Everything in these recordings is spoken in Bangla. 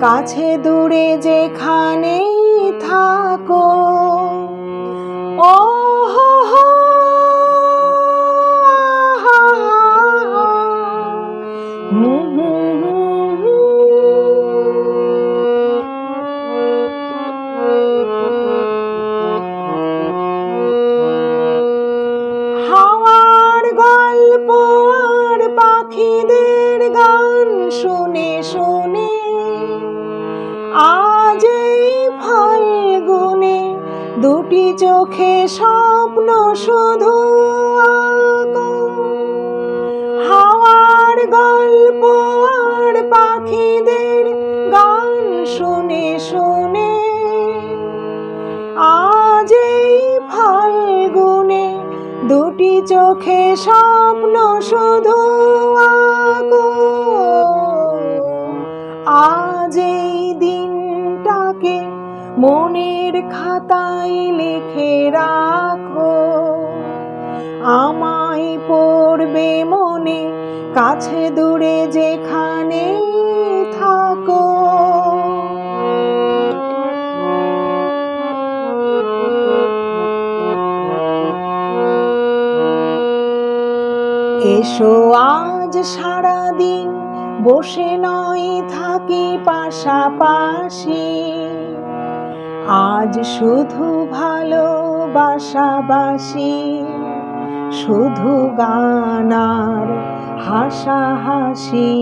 কাছে দূরে যেখানে থাকো। ও হাওয়ার পাখিদের গান শুনে শুনে দুটি চোখে স্বপ্ন শুধু। হাওয়ার গল্প আর পাখিদের গান শুনে শুনে আজ এই ফাল্গুনে দুটি চোখে স্বপ্ন শুধু আঁকো মনের খাতায় লিখে রাখো। আমায় পড়বে মনে, কাছে দূরে যেখানে থাকো। এসো আজ সারাদিন, বসে নয় থাকি পাশাপাশি। আজ শুধু ভালোবাসাবাসি শুধু গানার হাসাহাসি।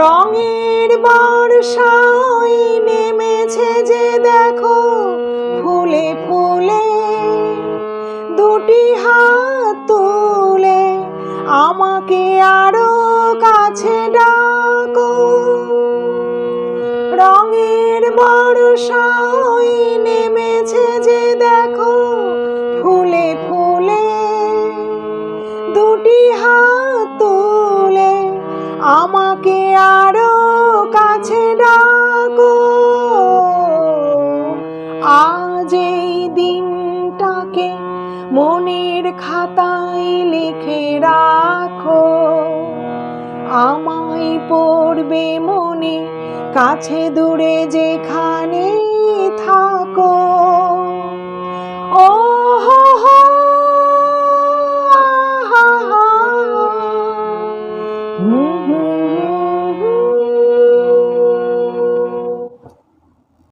রঙের বর্ষায় নেমেছে যে দেখো, ফুলে ফুলে দুটি হাত তুলে আমাকে আরও বর্ষায় নেমেছে যে দেখো ফুলে ফুলে। দুটি হাত তুলে, আমাকে আরও কাছে ডাকো। আজ এই দিনটাকে মনের খাতায় লিখে রাখো। আমায় পড়বে মনে কাছে দূরে যেখানে থাকো। ও হুম।